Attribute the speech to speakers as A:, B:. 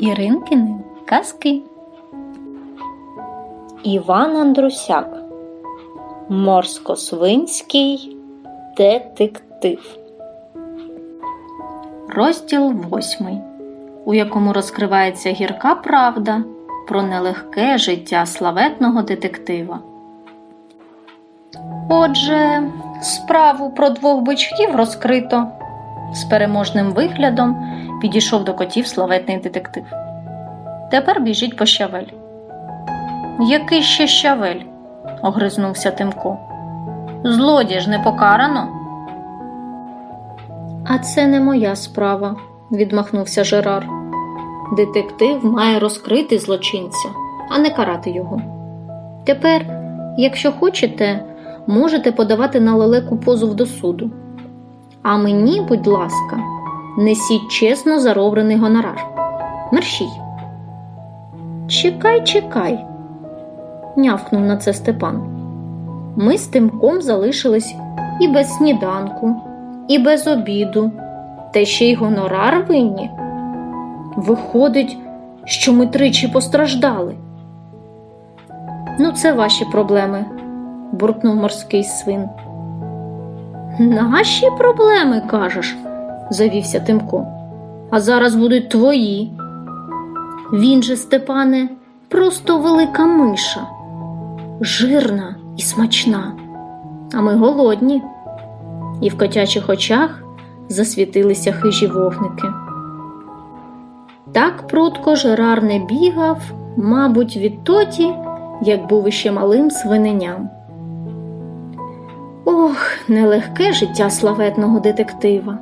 A: Іринкини казки.
B: Іван Андрусяк Морсько-свинський детектив.
A: Розділ восьмий, у якому розкривається гірка правда про нелегке життя славетного детектива. Отже, справу про двох бичків розкрито. З переможним виглядом підійшов до котів славетний детектив. Тепер біжіть по щавель. Який ще щавель? огризнувся Тимко. Злодій ж не покарано. А це не моя справа, відмахнувся Жерар. Детектив має розкрити злочинця, а не карати його. Тепер, якщо хочете, можете подавати на лелеку позов до суду. А мені, будь ласка, несіть чесно зароблений гонорар. Мерщій. Чекай, чекай, нявкнув на це Степан. Ми з Тимком залишились і без сніданку, і без обіду, та ще й гонорар винні. Виходить, що ми тричі постраждали. Ну, це ваші проблеми, буркнув морський свин. Наші проблеми, кажеш, завівся Тимко. А зараз будуть твої. Він же, Степане, просто велика миша, жирна і смачна. А ми голодні. І в котячих очах засвітилися хижі вогники. Так прудко Жерар не бігав, мабуть, відтоді, як був іще малим свиненям. Ох, нелегке життя славетного детектива.